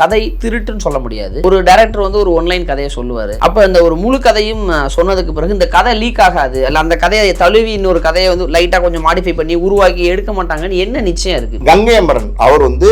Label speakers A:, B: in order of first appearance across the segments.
A: கதை திருட்டுன்னு சொல்ல முடியாது. ஒரு டைரக்டர் வந்து ஒரு ஒன்லைன் கதையை சொல்லுவார். அப்போ இந்த ஒரு முழு கதையும் சொன்னதுக்கு பிறகு இந்த கதை லீக் ஆகாது. அல்ல அந்த கதையை தழுவி இன்னொரு கதையை வந்து லைட்டாக கொஞ்சம் மாடிஃபை பண்ணி உருவாக்கி எடுக்க மாட்டாங்கன்னு என்ன நிச்சயம் இருக்கு?
B: கங்கை அமரன் அவர் வந்து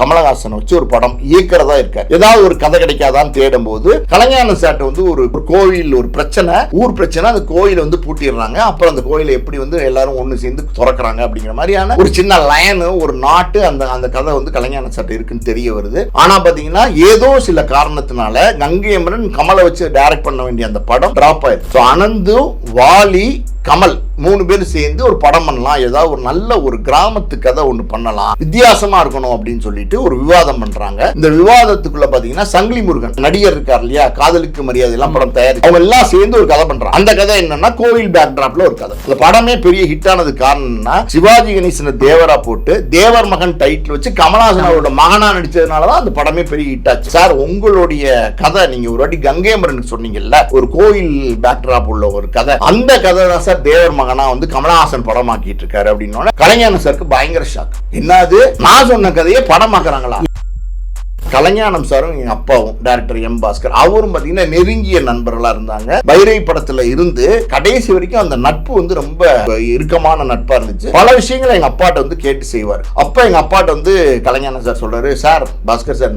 B: கமலஹாசனை வச்சு ஒரு படம் இயக்கிறதா இருக்கார் ஏதாவது ஒரு கதை கிடைக்காதான்னு தேடும் போது கலைஞான சாட்டை வந்து ஒரு கோவில் ஒரு பிரச்சனை ஊர் பிரச்சனை அந்த கோயிலை வந்து பூட்டிடுறாங்க. அப்புறம் அந்த கோயிலை எப்படி வந்து எல்லாரும் ஒன்று சேர்ந்து திறக்கிறாங்க அப்படிங்கிற மாதிரியான ஒரு சின்ன லயனு ஒரு நாட்டு அந்த அந்த கதை வந்து கலைஞான சாட்டை இருக்குன்னு தெரிய வருது. ஆனா பாத்தீங்கன்னா ஏதோ சில காரணத்தினால கங்கை அமரன் கமலை வச்சு டைரக்ட் பண்ண வேண்டிய அந்த படம் டிராப் ஆயிடுச்சு. அனந்து வாலி கமல் மூணு பேரும் சேர்ந்து ஒரு படம் பண்ணலாம். ஏதாவது ஒரு நல்ல ஒரு கிராமத்து கதை ஒன்று பண்ணலாம். வித்தியாசமா இருக்கணும் அப்படின்னு சொல்லிட்டு ஒரு விவாதம் பண்றாங்க. இந்த விவாதத்துக்குள்ள பாத்தீங்கன்னா சங்கிலி முருகன் நடிகர் இருக்கார் இல்லையா? காதலுக்கு மரியாதை எல்லாம் படம் தயாரிச்சு. அவங்க எல்லாம் சேர்ந்து ஒரு கதை பண்றாங்க. அந்த கதை என்னன்னா கோவில் பேக்டிராப்ல ஒரு கதை. இந்த படமே பெரிய ஹிட் ஆனது காரணம்னா சிவாஜி கணேசனை தேவரா போட்டு தேவர் மகன் டைட்டில் வச்சு கமலஹாசன் அவரோட மகனா நடிச்சதுனாலதான் அந்த படமே பெரிய ஹிட் ஆச்சு. சார் உங்களுடைய கதை நீங்க ஒரு வாட்டி கங்கைமரனுக்கு சொன்னீங்கல்ல ஒரு கோயில் பேக்டிராப் உள்ள ஒரு கதை. அந்த கதை தான் சார் தேவர் மகனா வந்து கமலஹாசன் படமாக்கிட்டு இருக்காரு அப்படின்னு கலைஞான சாருக்கு பயங்கர ஷாக் என்னது? நான் சொன்ன கதையை படம் படமாக்குறாங்களா கலைஞானம் சாரும் எங்க அப்பாவும் டைரக்டர் எம் பாஸ்கர் அவரும் பாத்தீங்கன்னா நெருங்கிய நண்பர்களா இருந்தாங்க. பைரவி படத்துல இருந்து கடைசி வரைக்கும் அந்த நட்பு வந்து ரொம்ப இறுக்கமான நட்பா இருந்துச்சு. பல விஷயங்களை எங்க அப்பாட்ட வந்து கேட்டு செய்வார். அப்ப எங்க அப்பாட்ட வந்து கலைஞானம் சார் சொல்றாரு sir Bhaskar sir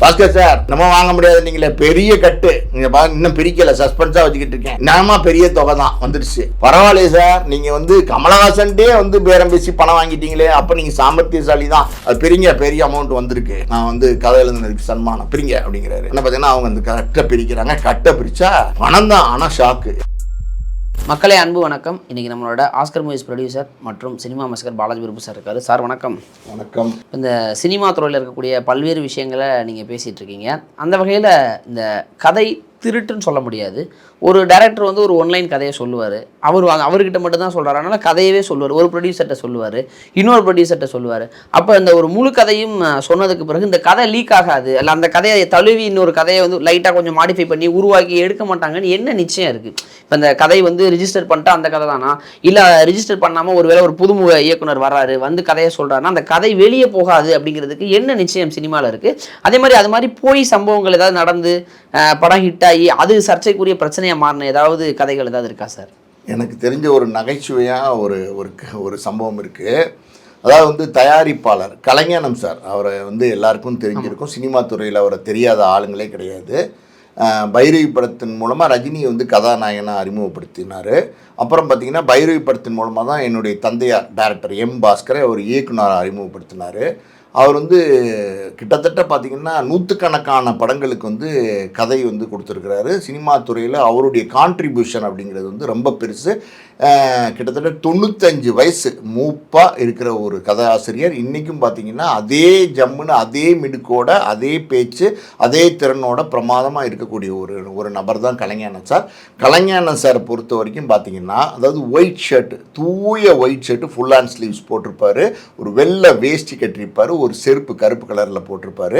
B: Bhaskar sir நம்ம வாங்க முடியாது நீங்களே. பெரிய கட்டு. நீங்க பாருங்க இன்னும் பிரிக்கல சஸ்பென்ஸா வச்சுக்கிட்டு இருக்கேன். நாம பெரிய தொகை தான். வந்துடுச்சு பரவாயில்லையே சார். நீங்க வந்து கமலஹாசன்டே வந்து பேரம் பேசி பணம் வாங்கிட்டீங்களே. அப்ப நீங்க சாமர்த்தியசாலி தான். அது பிரிங்க. பெரிய அமௌண்ட் வந்திருக்கு. நான் வந்து கதை எழுதுனதுக்கு சன்மானம். பிரிங்க அப்படிங்கிறாரு. என்ன பார்த்தீங்கன்னா அவங்க அந்த கட்டை பிரிக்கிறாங்க. கட்டை பிரிச்சா பணம் தான். ஆனா ஷாக்கு
A: மக்களே அன்பு வணக்கம். இன்னைக்கு நம்மளோட ஆஸ்கர் மூவிஸ் ப்ரொடியூசர் மற்றும் சினிமா மஸ்கர் பாலாஜி விருப்பு சார் இருக்காரு. சார் வணக்கம்.
B: வணக்கம்.
A: இந்த சினிமா துறையில் இருக்கக்கூடிய பல்வேறு விஷயங்களை நீங்கள் பேசிகிட்டு இருக்கீங்க. அந்த வகையில் இந்த கதை திருட்டுன்னு சொல்ல முடியாது. ஒரு டேரக்டர் வந்து ஒரு ஒன்லைன் கதையை சொல்லுவார். அவர் அவர்கிட்ட மட்டும் தான் சொல்கிறார் அதனால் கதையவே சொல்லுவார். ஒரு ப்ரொடியூசர்கிட்ட சொல்லுவார். இன்னொரு ப்ரொடியூசர்கிட்ட சொல்லுவார். அப்போ இந்த ஒரு முழு கதையும் சொன்னதுக்கு பிறகு இந்த கதை லீக் ஆகாது. இல்லை அந்த கதையை தழுவி இன்னொரு கதையை வந்து லைட்டாக கொஞ்சம் மாடிஃபை பண்ணி உருவாக்கி எடுக்க மாட்டாங்கன்னு என்ன நிச்சயம் இருக்குது இப்போ இந்த கதை வந்து ரிஜிஸ்டர் பண்ணிட்டு அந்த கதை தானா? இல்லை ரிஜிஸ்டர் பண்ணாமல் ஒரு வேளை ஒரு புதுமுக இயக்குனர் வர்றாரு வந்து கதையை சொல்கிறாருன்னா அந்த கதை வெளியே போகாது அப்படிங்கிறதுக்கு என்ன நிச்சயம் சினிமாவில் இருக்குது அதே மாதிரி அது மாதிரி போய் சம்பவங்கள் ஏதாவது நடந்து படம் ஹிட்டாக ஆகி அது சர்ச்சைக்குரிய பிரச்சனையாக மாறின ஏதாவது கதைகள் ஏதாவது இருக்கா சார்?
B: எனக்கு தெரிஞ்ச ஒரு நகைச்சுவையாக ஒரு ஒரு ஒரு சம்பவம் இருக்குது அதாவது வந்து தயாரிப்பாளர் கலைஞானம் சார் அவரை வந்து எல்லாருக்கும் தெரிஞ்சிருக்கும். சினிமா துறையில் அவரை தெரியாத ஆளுங்களே கிடையாது. பைரவி படத்தின் மூலமாக ரஜினியை வந்து கதாநாயகனாக அறிமுகப்படுத்தினார். அப்புறம் பார்த்தீங்கன்னா பைரவி படத்தின் மூலமாக தான் என்னுடைய தந்தையார் டைரக்டர் எம் பாஸ்கரை ஒரு இயக்குனராக அறிமுகப்படுத்தினார். அவர் வந்து கிட்டத்தட்ட பார்த்தீங்கன்னா நூற்றுக்கணக்கான படங்களுக்கு வந்து கதை வந்து கொடுத்துருக்கிறாரு. சினிமா துறையில் அவருடைய கான்ட்ரிபியூஷன் அப்படிங்கிறது வந்து ரொம்ப பெருசு. கிட்டத்தட்ட தொண்ணூத்தஞ்சு வயசு மூப்பாக இருக்கிற ஒரு கதாசிரியர். இன்றைக்கும் பார்த்தீங்கன்னா அதே ஜம்முன்னு அதே மிடுக்கோட அதே பேச்சு அதே திறனோட பிரமாதமாக இருக்கக்கூடிய ஒரு ஒரு நபர் தான் கலைஞானன் சார். கலைஞானன் சாரை பொறுத்த வரைக்கும் பார்த்தீங்கன்னா அதாவது ஒயிட் ஷர்ட் தூய white shirt full hand sleeves போட்டிருப்பார். ஒரு வெள்ளை வேஷ்டி கட்டியிருப்பார். ஒரு செருப்பு கருப்பு கலரில் போட்டிருப்பார்.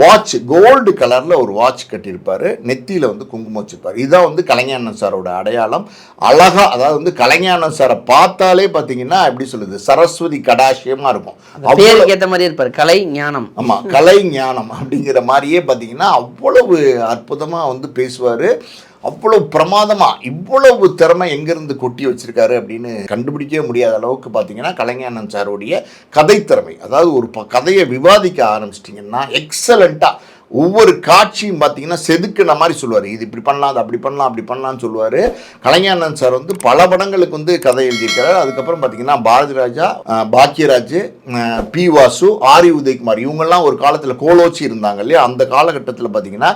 B: வாட்ச் கோல்டு கலரில் ஒரு வாட்ச் கட்டியிருப்பார். நெத்தியில் வந்து குங்குமம் வச்சுருப்பார். இதுதான் வந்து கலைஞானன் சாரோட அடையாளம். அழகாக அதாவது வந்து கலைஞானன் சாரை பார்த்தாலே பார்த்தீங்கன்னா எப்படி சொல்லுது சரஸ்வதி கடாசியமாக இருக்கும்.
A: பேருக்கு ஏற்ற மாதிரி இருப்பார். கலை ஞானம்.
B: ஆமாம் கலை ஞானம் அப்படிங்கிற மாதிரியே பார்த்தீங்கன்னா அவ்வளவு அற்புதமாக வந்து பேசுவார். அவ்வளவு பிரமாதமாக இவ்வளவு திறமை எங்கேருந்து கொட்டி வச்சிருக்காரு அப்படின்னு கண்டுபிடிக்கவே முடியாத அளவுக்கு பார்த்தீங்கன்னா கலைஞானன் சாருடைய கதைத்திறமை. அதாவது ஒரு ப கதையை விவாதிக்க ஆரம்பிச்சிட்டிங்கன்னா எக்ஸலண்ட்டாக ஒவ்வொரு காட்சியும் பார்த்தீங்கன்னா செதுக்குன மாதிரி சொல்லுவார். இது இப்படி பண்ணலாம் அது அப்படி பண்ணலாம் அப்படி பண்ணலாம்னு சொல்லுவார். கலைஞானன் சார் வந்து பல படங்களுக்கு வந்து கதை எழுதியிருக்காரு. அதுக்கப்புறம் பார்த்தீங்கன்னா பாரதி ராஜா பாக்கியராஜ் பி வாசு ஆரி உதயகுமார் இவங்கெல்லாம் ஒரு காலத்தில் கோலோச்சி இருந்தாங்க இல்லையா? அந்த காலகட்டத்தில் பார்த்தீங்கன்னா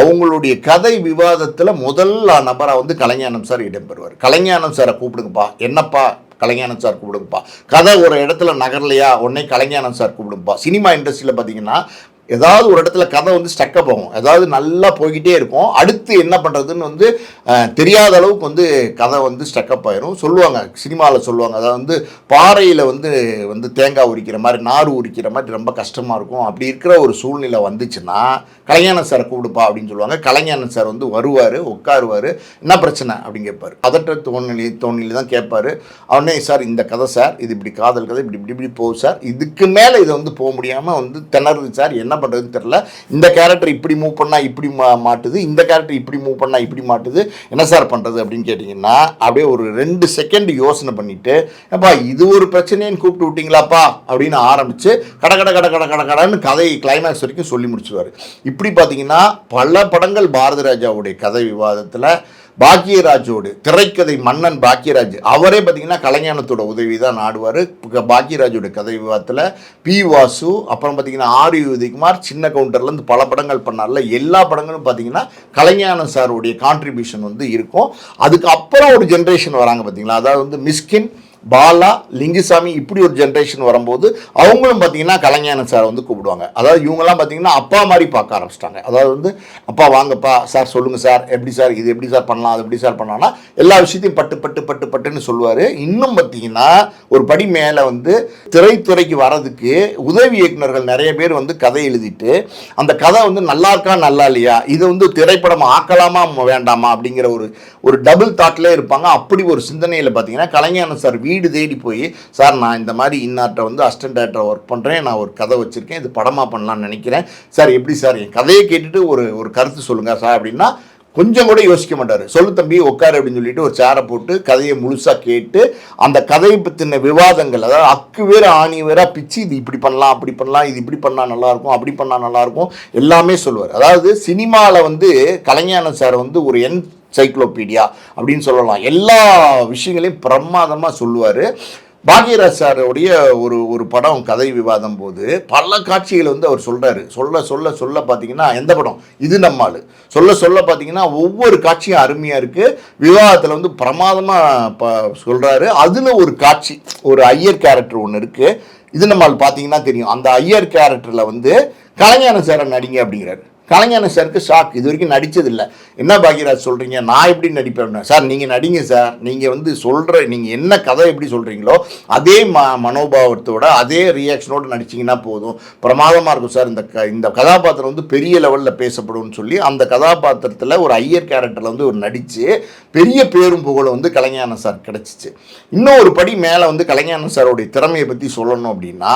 B: அவங்களுடைய கதை விவாதத்தில் முதல் நபராக வந்து கலைஞானம் சார் இடம்பெறுவார். கலைஞானம் சாரை கூப்பிடுங்கப்பா. என்னப்பா கலைஞானம் சார் கூப்பிடுங்கப்பா. கதை ஒரு இடத்துல நகரலையா? உடனே கலைஞானம் சார் கூப்பிடுங்கப்பா. சினிமா இண்டஸ்ட்ரியில் பார்த்தீங்கன்னா ஏதாவது ஒரு இடத்துல கதை வந்து ஸ்டக்கப் ஆகும் ஏதாவது நல்லா போய்கிட்டே இருக்கும். அடுத்து என்ன பண்ணுறதுன்னு வந்து தெரியாத அளவுக்கு வந்து கதை வந்து ஸ்டக்கப் ஆயிரும். சொல்லுவாங்க சினிமாவில் சொல்லுவாங்க அதாவது வந்து பாறையில் வந்து வந்து தேங்காய் உரிக்கிற மாதிரி நார் உரிக்கிற மாதிரி ரொம்ப கஷ்டமாக இருக்கும். அப்படி இருக்கிற ஒரு சூழ்நிலை வந்துச்சுன்னா கலைஞான சார் கூப்பிடுப்பா அப்படின்னு சொல்லுவாங்க. கலைஞான சார் வந்து வருவார் உட்காருவார். என்ன பிரச்சனை அப்படின்னு கேட்பார். பதற்ற தோணிலி தோணிலி தான் கேட்பார். அவனே சார் இந்த கதை சார் இது இப்படி காதல் கதை இப்படி இப்படி இப்படி போகும் சார். இதுக்கு மேலே இதை வந்து போக முடியாமல் வந்து திணறுது சார். என்ன என்ன பண்ணுறதுன்னு தெரில இந்த கேரக்டர் இப்படி மூவ் பண்ணால் இப்படி மா மாட்டுது இந்த கேரக்டர் இப்படி மூவ் பண்ணால் இப்படி மாட்டுது என்ன சார் பண்ணுறது அப்படின்னு கேட்டிங்கன்னா அப்படியே ஒரு ரெண்டு செகண்ட் யோசனை பண்ணிவிட்டு அப்பா இது ஒரு பிரச்சனைன்னு கூப்பிட்டு விட்டிங்களாப்பா? அப்படின்னு ஆரம்பித்து கட கட கட கட கட கடன்னு கதை கிளைமேக்ஸ் வரைக்கும் சொல்லி முடிச்சுவார் இப்படி பார்த்தீங்கன்னா பல படங்கள் பாரதிராஜாவுடைய கதை விவாதத்தில் பாக்கியராஜோடு திரைக்கதை மன்னன் பாக்கியராஜ் அவரே பார்த்தீங்கன்னா கலைஞானத்தோட உதவி தான் நாடுவார் பாக்கியராஜோட கதை விவாதத்தில் பி வாசு அப்புறம் பார்த்தீங்கன்னா ஆர் யு சின்ன கவுண்டர்லேருந்து பல படங்கள் பண்ணார்ல. எல்லா படங்களும் பார்த்தீங்கன்னா கலைஞானம் சாருடைய கான்ட்ரிபியூஷன் வந்து இருக்கும். அதுக்கு அப்புறம் ஒரு ஜென்ரேஷன் வராங்க பார்த்தீங்களா? அதாவது வந்து மிஸ்கின் பாலா லிங்குசாமி இப்படி ஒரு ஜென்ரேஷன் வரும்போது அவங்களும் பார்த்தீங்கன்னா கலைஞான சார் வந்து கூப்பிடுவாங்க. அதாவது இவங்கெல்லாம் பார்த்தீங்கன்னா அப்பா மாதிரி பார்க்க ஆரம்பிச்சிட்டாங்க. அதாவது வந்து அப்பா வாங்கப்பா சார் சொல்லுங்கள் சார் எப்படி சார் இது எப்படி சார் பண்ணலாம் அது எப்படி சார் பண்ணலாம்னா எல்லா விஷயத்தையும் பட்டு பட்டு பட்டு பட்டுன்னு சொல்லுவார். இன்னும் பார்த்தீங்கன்னா ஒரு படி மேலே வந்து திரைத்துறைக்கு வர்றதுக்கு உதவி இயக்குனர்கள் நிறைய பேர் வந்து கதை எழுதிட்டு அந்த கதை வந்து நல்லா இருக்கா நல்லா இல்லையா? இது வந்து திரைப்படம் ஆக்கலாமா வேண்டாமா? அப்படிங்கிற ஒரு ஒரு டபுள் தாட்லேயே இருப்பாங்க. அப்படி ஒரு சிந்தனையில் பார்த்தீங்கன்னா கலைஞான சார் வீடு தேடி போய் சார் நான் இந்த மாதிரி இன்னார்ட்ட வந்து அசிஸ்டன்ட் டேரக்டர் ஒர்க் பண்ணுறேன் நான் ஒரு கதை வச்சுருக்கேன் இது படமாக பண்ணலாம்னு நினைக்கிறேன். சார் எப்படி சார்? என் கதையை கேட்டுட்டு ஒரு ஒரு கருத்து சொல்லுங்கள் சார் அப்படின்னா கொஞ்சம் கூட யோசிக்க மாட்டார். சொல்லு தம்பி உட்காரு அப்படின்னு சொல்லிட்டு ஒரு சேரை போட்டு கதையை முழுசாக கேட்டு அந்த கதையை பற்றின விவாதங்கள் அதாவது அக்கு வேற ஆணி வேற பிச்சு இது இப்படி பண்ணலாம் அப்படி பண்ணலாம் இது இப்படி பண்ணால் நல்லாயிருக்கும் அப்படி பண்ணால் நல்லாயிருக்கும் எல்லாமே சொல்லுவார். அதாவது சினிமாவில் வந்து கலைஞான சார் வந்து ஒரு என் சைக்ளோபீடியா அப்படின்னு சொல்லலாம். எல்லா விஷயங்களையும் பிரமாதமாக சொல்லுவார். பாக்யராஜ் சாருடைய ஒரு ஒரு படம் கதை விவாதம் போது பல காட்சிகளை வந்து அவர் சொல்கிறாரு சொல்ல சொல்ல சொல்ல பார்த்தீங்கன்னா எந்த படம்? இது நம்மால் சொல்ல சொல்ல பார்த்தீங்கன்னா ஒவ்வொரு காட்சியும் அருமையாக இருக்குது விவாதத்தில் வந்து பிரமாதமாக ப சொல்கிறாரு அதில் ஒரு காட்சி ஒரு ஐயர் கேரக்டர் ஒன்று இருக்குது இது நம்மால் பார்த்தீங்கன்னா தெரியும். அந்த ஐயர் கேரக்டரில் வந்து கலைஞான சாரை நடிங்க அப்படிங்கிறாரு. கலைஞான சாருக்கு ஷாக் இது வரைக்கும் நடித்ததில்லை என்ன பாக்யராஜ் சொல்கிறீங்க நான் எப்படி நடிப்பேன் அப்படின்னா, சார் நீங்கள் நடிங்க சார். நீங்கள் வந்து சொல்கிற நீங்கள் என்ன கதை எப்படி சொல்கிறீங்களோ அதே ம மனோபாவத்தோட அதே ரியாக்ஷனோடு நடிச்சிங்கன்னா போதும். பிரமாதமாக இருக்கும் சார். இந்த க இந்த கதாபாத்திரம் வந்து பெரிய லெவலில் பேசப்படும்னு சொல்லி அந்த கதாபாத்திரத்தில் ஒரு ஐயர் கேரக்டரில் வந்து ஒரு நடித்து பெரிய பேரும் புகழை வந்து கலைஞான சார் கிடச்சிச்சு. இன்னும் ஒரு படி மேலே வந்து கலைஞான சாரோடைய திறமையை பற்றி சொல்லணும் அப்படின்னா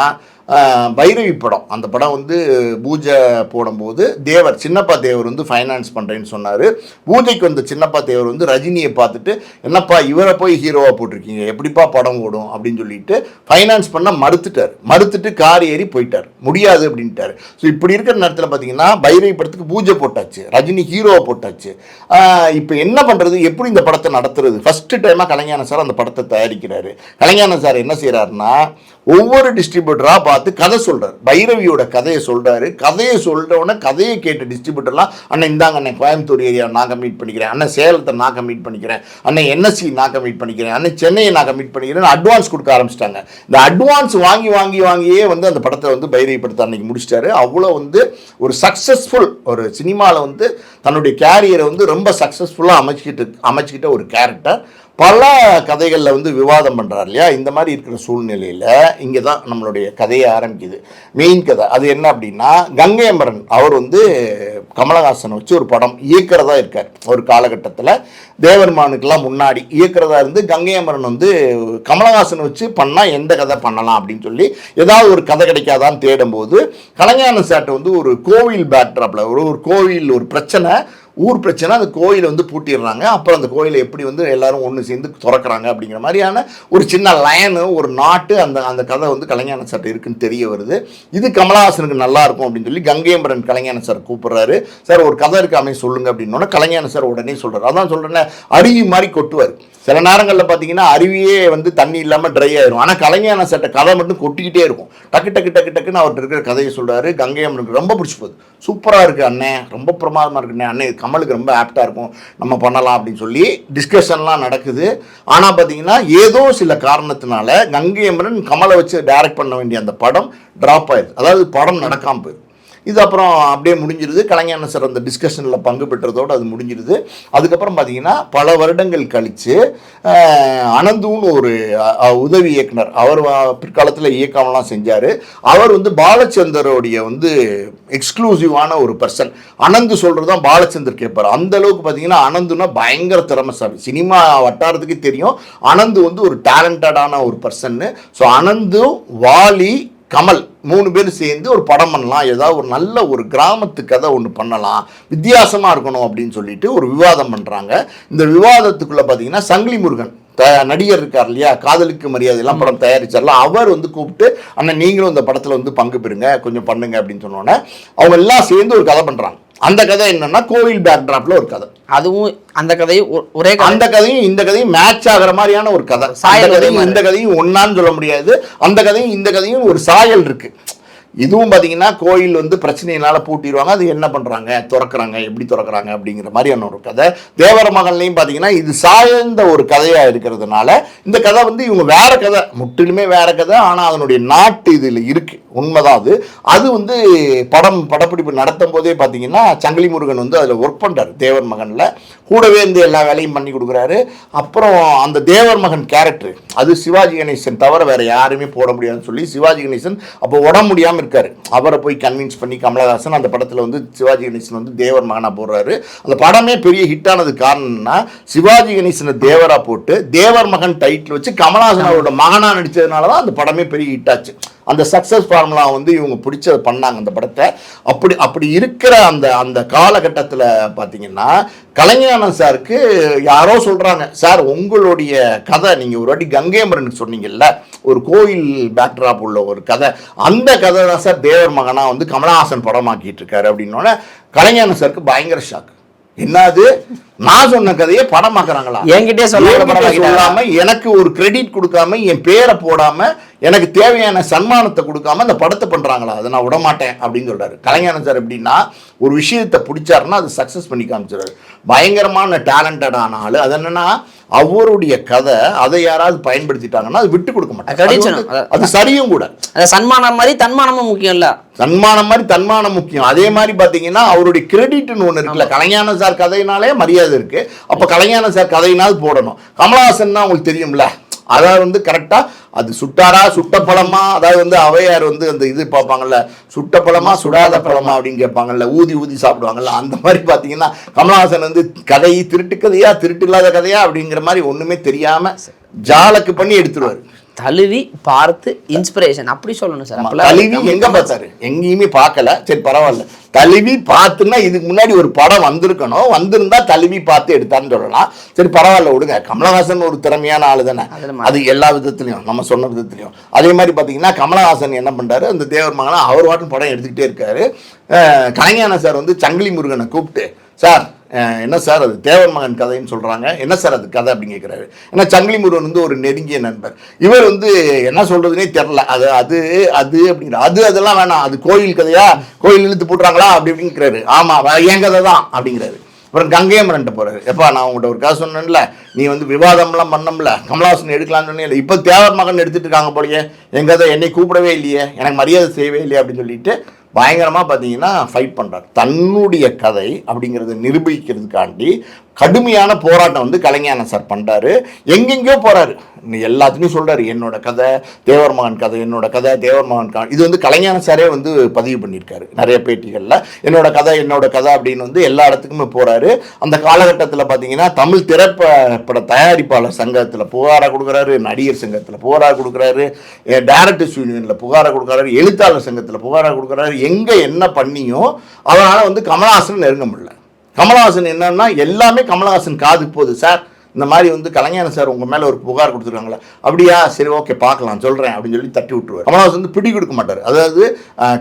B: பைரவி படம். அந்த படம் வந்து பூஜை போடும்போது தேவர் சின்னப்பா தேவர் வந்து ஃபைனான்ஸ் பண்ணுறேன்னு சொன்னார். பூஜைக்கு வந்த சின்னப்பா தேவர் வந்து ரஜினியை பார்த்துட்டு என்னப்பா இவரை போய் ஹீரோவாக போட்டிருக்கீங்க. எப்படிப்பா படம் ஓடும்? அப்படின்னு சொல்லிட்டு ஃபைனான்ஸ் பண்ண மறுத்துட்டார். மறுத்துட்டு கார் ஏறி போயிட்டார். முடியாது அப்படின்ட்டார். ஸோ இப்படி இருக்கிற நேரத்தில் பார்த்தீங்கன்னா பைரவி படத்துக்கு பூஜை போட்டாச்சு. ரஜினி ஹீரோவை போட்டாச்சு. இப்போ என்ன பண்ணுறது எப்படி இந்த படத்தை நடத்துறது? ஃபஸ்ட்டு டைமாக கலைஞான சார் அந்த படத்தை தயாரிக்கிறாரு. கலைஞான சார் என்ன செய்கிறாருன்னா ஒவ்வொரு டிஸ்ட்ரிபியூட்டராக பார்த்து கதை சொல்கிறார் பைரவியோட கதையை சொல்கிறாரு கதையை சொல்கிறவுடனே கதையை கேட்ட டிஸ்ட்ரிபியூட்டர்லாம் அண்ணன் இந்தாங்க அண்ணன் கோயம்புத்தூர் ஏரியா நான் கம்மிட் பண்ணிக்கிறேன். அண்ணன் சேலத்தை நான் கம்மிட் பண்ணிக்கிறேன். அண்ணன் என்எஸ்சி நான் கம்மிட் பண்ணிக்கிறேன். அண்ணன் சென்னையை நான் கம்மிட் பண்ணிக்கிறேன். அட்வான்ஸ் கொடுக்க ஆரம்பிச்சிட்டாங்க. இந்த அட்வான்ஸ் வாங்கி வாங்கி வாங்கியே வந்து அந்த படத்தை வந்து பைரவி படத்தை அன்னைக்கு முடிச்சிட்டாரு. அவ்வளோ வந்து ஒரு சக்ஸஸ்ஃபுல் ஒரு சினிமாவில் வந்து தன்னுடைய கேரியரை வந்து ரொம்ப சக்ஸஸ்ஃபுல்லாக அமைச்சிக்கிட்டு அமைச்சிக்கிட்ட ஒரு கேரக்டர் பல கதைகளில் வந்து விவாதம் பண்ணுறார் இல்லையா? இந்த மாதிரி இருக்கிற சூழ்நிலையில் இங்கே தான் நம்மளுடைய கதையை ஆரம்பிக்குது. மெயின் கதை. அது என்ன அப்படின்னா கங்கை அமரன் அவர் வந்து கமலஹாசனை வச்சு ஒரு படம் இயக்கிறதா இருக்கார். ஒரு காலகட்டத்தில் தேவர்மானுக்கெல்லாம் முன்னாடி இயக்கிறதா இருந்து கங்கை அமரன் வந்து கமலஹாசனை வச்சு பண்ணால் எந்த கதை பண்ணலாம் அப்படின்னு சொல்லி ஏதாவது ஒரு கதை கிடைக்காதான்னு தேடும்போது கலைஞான சேட்டை வந்து ஒரு கோவில் பேக்ட்ராப்பில் ஒரு ஒரு கோவில் ஒரு பிரச்சனை ஊர் பிரச்சனை அந்த கோயிலை வந்து பூட்டிடுறாங்க. அப்புறம் அந்த கோயிலை எப்படி வந்து எல்லாரும் ஒன்று சேர்ந்து திறக்கிறாங்க அப்படிங்கிற மாதிரியான ஒரு சின்ன லைனு ஒரு நாட்டு அந்த அந்த கதை வந்து கலைஞான சார் இருக்குன்னு தெரிய வருது. இது கமலஹாசனுக்கு நல்லா இருக்கும் அப்படின்னு சொல்லி கங்கையம்பரன் கலைஞான சார் கூப்பிடுறாரு. சார் ஒரு கதை இருக்காமே சொல்லுங்க அப்படின்னோட கலைஞான சார் உடனே சொல்கிறார் அதான் சொல்றேன் அருகி மாதிரி கொட்டுவார். சில நேரங்களில் பார்த்தீங்கன்னா அருவியே வந்து தண்ணி இல்லாமல் ட்ரை ஆயிரும். ஆனால் கலைஞான சட்டை கதை மட்டும் கொட்டிக்கிட்டே இருக்கும். டக்கு டக்கு டக்கு டக்குன்னு அவர்கிட்ட இருக்கிற கதையை சொல்றாரு. கங்கை அம்மனுக்கு ரொம்ப பிடிச்சி போகுது. சூப்பராக இருக்குது அண்ணே. ரொம்ப பிரமாதமாக இருக்குண்ணே அண்ணே. இது கமலுக்கு ரொம்ப ஆப்டாக இருக்கும். நம்ம பண்ணலாம் அப்படின்னு சொல்லி டிஸ்கஷன்லாம் நடக்குது. ஆனால் பார்த்தீங்கன்னா ஏதோ சில காரணத்தினால கங்கை அம்மன் கமலை வச்சு டைரக்ட் பண்ண வேண்டிய அந்த படம் ட்ராப் ஆயிடுது. அதாவது படம் நடக்காமல் போயிடும் இது அப்புறம் அப்படியே முடிஞ்சிருது. கலைஞான சார் அந்த டிஸ்கஷனில் பங்கு பெற்றதோடு அது முடிஞ்சிருது. அதுக்கப்புறம் பார்த்தீங்கன்னா பல வருடங்கள் கழித்து அனந்துன்னு ஒரு உதவி இயக்குனர் அவர் பிற்காலத்தில் இயக்கம்லாம் செஞ்சார். அவர் வந்து பாலச்சந்தருடைய வந்து எக்ஸ்க்ளூசிவான ஒரு பர்சன் அனந்து சொல்கிறது தான் பாலச்சந்தர் கேட்பார் அந்த அளவுக்கு பார்த்தீங்கன்னா அனந்துனா பயங்கர திறமைசாலி. சினிமா வட்டாரத்துக்கு தெரியும். அனந்து வந்து ஒரு டேலண்டடான ஒரு பர்சன்னு ஸோ அனந்தும் வாலி கமல் மூணு பேர் சேர்ந்து ஒரு படம் பண்ணலாம். ஏதாவது ஒரு நல்ல ஒரு கிராமத்து கதை ஒன்று பண்ணலாம். வித்தியாசமாக இருக்கணும் அப்படின்னு சொல்லிட்டு ஒரு விவாதம் பண்ணுறாங்க இந்த விவாதத்துக்குள்ளே பார்த்தீங்கன்னா சங்கிலி முருகன் த நடிகர் இருக்கார் இல்லையா? காதலுக்கு மரியாதை எல்லாம் படம் தயாரிச்சார்ல. அவர் வந்து கூப்பிட்டு அண்ணன் நீங்களும் இந்த படத்தில் வந்து பங்கு பெறுங்க. கொஞ்சம் பண்ணுங்க அப்படின்னு சொன்னோன்னே அவங்க எல்லாம் சேர்ந்து ஒரு கதை பண்ணுறாங்க அந்த கதை என்னன்னா கோவில் பேக்ட்ராப்ல ஒரு கதை.
A: அதுவும் அந்த கதையும் ஒரே
B: அந்த கதையும் இந்த கதையும் மேட்ச் ஆகிற மாதிரியான ஒரு கதை.
A: சாயல்
B: கதையும் இந்த கதையும் ஒன்னான்னு சொல்ல முடியாது. அந்த கதையும் இந்த கதையும் ஒரு சாயல் இருக்கு. இதுவும் பார்த்தீங்கன்னா கோயில் வந்து பிரச்சனையினால பூட்டிடுவாங்க அது என்ன பண்ணுறாங்க திறக்கிறாங்க. எப்படி திறக்கிறாங்க? அப்படிங்கிற மாதிரியான ஒரு கதை. தேவர மகன்லையும் பார்த்தீங்கன்னா இது சாய்ந்த ஒரு கதையாக இருக்கிறதுனால இந்த கதை வந்து இவங்க வேற கதை. முற்றிலுமே வேற கதை. ஆனால் அதனுடைய நாட்டு இதில் இருக்குது உண்மைதான் அது. அது வந்து படம் படப்பிடிப்பு நடத்தும் போதே பார்த்தீங்கன்னா சங்கிலி முருகன் வந்து அதில் ஒர்க் பண்ணுறாரு தேவர் மகனில். கூடவே இருந்து எல்லா வேலையும் பண்ணி கொடுக்குறாரு. அப்புறம் அந்த தேவர் மகன் கேரக்டர் அது சிவாஜி கணேசன் தவிர வேற யாருமே போட முடியாதுன்னு சொல்லி சிவாஜி கணேசன் அப்போ உடம்பு முடியாமல் இருக்காரு. அவரை போய் கன்வின்ஸ் பண்ணி கமலஹாசன் அந்த படத்தில் வந்து சிவாஜி கணேசன் வந்து தேவர் மகனாக போடுறாரு. அந்த படமே பெரிய ஹிட் ஆனது காரணம்னா சிவாஜி கணேசனை தேவரா போட்டு தேவர் மகன் டைட்டில் வச்சு கமலஹாசன் அவரோட மகனாக நடித்ததுனால தான் அந்த படமே பெரிய ஹிட் ஆச்சு. அந்த சக்ஸஸ் ஃபார்முலா வந்து இவங்க பிடிச்சத பண்ணாங்க அந்த படத்தை. அப்படி அப்படி இருக்கிற அந்த அந்த காலகட்டத்தில் பார்த்தீங்கன்னா கலைஞானன் சாருக்கு யாரோ சொல்கிறாங்க சார் உங்களுடைய கதை நீங்கள் ஒரு வாட்டி கங்கைமரனுக்கு சொன்னீங்கல்ல ஒரு கோயில் பேக்ட்ராப் உள்ள ஒரு கதை அந்த கதை தான் சார் தேவர் மகனா வந்து கமலஹாசன் படமாக்கிட்டு இருக்காரு. அப்படின்னோடனே கலைஞானன் சாருக்கு பயங்கர ஷாக் என்னது நான் சொன்ன கதையை படமாக்குறாங்களா? என்கிட்ட. சொல்லாம எனக்கு ஒரு கிரெடிட் கொடுக்காம என் பேரை போடாம எனக்கு தேவையான சன்மானத்தை கொடுக்காம அந்த படத்தை பண்றாங்களா? அதை நான் விடமாட்டேன் அப்படின்னு சொல்றாரு. கலைஞானன் சார் எப்படின்னா ஒரு விஷயத்தை பிடிச்சாருன்னா அது சக்சஸ் பண்ணி காமிச்சிடுறாரு. பயங்கரமான டேலண்டடான ஆளு. அது என்னன்னா அவருடைய கதை அதை யாராவது பயன்படுத்திட்டாங்கன்னா அது விட்டு கொடுக்க மாட்டாங்க அது சரியும் கூட.
A: சன்மானம் மாதிரி தன்மானமும் முக்கியம் இல்ல.
B: சன்மானம் மாதிரி தன்மானம் முக்கியம். அதே மாதிரி பாத்தீங்கன்னா அவருடைய கிரெடிட்னு ஒண்ணு இருக்குல்ல கலைஞான சார் கதையினாலே மரியாதை இருக்கு. அப்ப கலைஞான சார் கதையினாவது போடணும். கமலஹாசன் தான் உங்களுக்கு தெரியும்ல அதாவது வந்து கரெக்டாக அது சுட்டாரா சுட்ட பழமா அதாவது வந்து அவையார் வந்து அந்த இது பார்ப்பாங்கல்ல சுட்ட பழமா சுடாத பழமா அப்படின்னு கேட்பாங்கல்ல ஊதி ஊதி சாப்பிடுவாங்கல்ல அந்த மாதிரி பார்த்தீங்கன்னா கமலஹாசன் வந்து கதை திருட்டு கதையா திருட்டு இல்லாத கதையா அப்படிங்கிற மாதிரி ஒன்றுமே தெரியாமல் ஜாலக்கு பண்ணி எடுத்துருவார்.
A: தழுவி பார்த்து இன்ஸ்பிரேஷன் அப்படி சொல்லணும் சார்.
B: தழுவி எங்க பார்த்தாரு? எங்கேயுமே பார்க்கல. சரி பரவாயில்ல. தழுவி பார்த்துன்னா இதுக்கு முன்னாடி ஒரு படம் வந்திருக்கணும். வந்திருந்தா தழுவி பார்த்து எடுத்தான்னு சொல்லலாம். சரி பரவாயில்ல விடுங்க. கமலஹாசன் ஒரு திறமையான ஆளு தானே. அது எல்லா விதத்துலையும் நம்ம சொன்ன விதத்துலையும். அதே மாதிரி பார்த்தீங்கன்னா கமலஹாசன் என்ன பண்றாரு? அந்த தேவர் மகனா அவர் வாட்டும் படம் எடுத்துக்கிட்டே இருக்காரு. கலைஞான சார் வந்து சங்கிலி முருகனை கூப்பிட்டு சார் என்ன சார் அது தேவர் மகன் கதைன்னு சொல்கிறாங்க என்ன சார் அது கதை அப்படின்னு கேட்குறாரு ஏன்னா சங்கிலி முருகன் வந்து ஒரு நெருங்கிய நண்பர். இவர் வந்து என்ன சொல்கிறதுனே தெரில அது அது அது அப்படிங்கிற அது அதெல்லாம் வேணாம். அது கோயில் கதையா? கோயில் இழுத்து போட்டுறாங்களா? அப்படி அப்படிங்கிறாரு ஆமாம் என் கதை தான் அப்படிங்கிறாரு. அப்புறம் கங்கையமரன்ட்ட போகிறாரு எப்பா நான் உங்கள்கிட்ட ஒரு கதை சொன்னேன்ல. நீ வந்து விவாதம்லாம் பண்ணம்ல. கமலஹாசன் எடுக்கலாம்னு இல்லை இப்போ தேவர் மகன் எடுத்துகிட்டு இருக்காங்க போலயே. எங்க கதை என்னை கூப்பிடவே இல்லையே. எனக்கு மரியாதை செய்யவே இல்லையே அப்படின்னு சொல்லிட்டு பயங்கரமாக பார்த்தீங்கன்னா ஃபைட் பண்ணுறார் தன்னுடைய கதை அப்படிங்கிறத நிரூபிக்கிறதுக்காண்டி கடுமையான போராட்டம் வந்து கலைஞான சார் பண்ணுறாரு எங்கெங்கேயோ போகிறாரு எல்லாத்துலேயும் சொல்கிறார் என்னோட கதை தேவர் மகன் கதை என்னோட கதை தேவர் மகன் கதை இது வந்து கலைஞான சாரே வந்து பதிவு பண்ணியிருக்காரு நிறைய பேட்டிகளில். என்னோட கதை என்னோட கதை அப்படின்னு வந்து எல்லா இடத்துக்குமே போகிறாரு அந்த காலகட்டத்தில் பார்த்தீங்கன்னா தமிழ் திரைப்பட தயாரிப்பாளர் சங்கத்தில் புகாராக கொடுக்குறாரு நடிகர் சங்கத்தில் புகாராக கொடுக்குறாரு டேரக்டர்ஸ் யூனியனில் புகாராக கொடுக்குறாரு எழுத்தாளர் சங்கத்தில் புகாராக கொடுக்குறாரு. எங்கே என்ன பண்ணியும் அதனால் வந்து கமலஹாசன் நெருங்க முடியல. கமலஹாசன் என்னன்னா எல்லாமே கமலஹாசன் காது போகுது சார். இந்த மாதிரி வந்து கலைஞான சார் உங்கள் மேலே ஒரு புகார் கொடுத்துருக்காங்களா அப்படியா? சரி ஓகே பார்க்கலாம் சொல்கிறேன் அப்படின்னு சொல்லி தட்டி விட்டுருவார். கமலஹாசன் வந்து பிடி கொடுக்க மாட்டார். அதாவது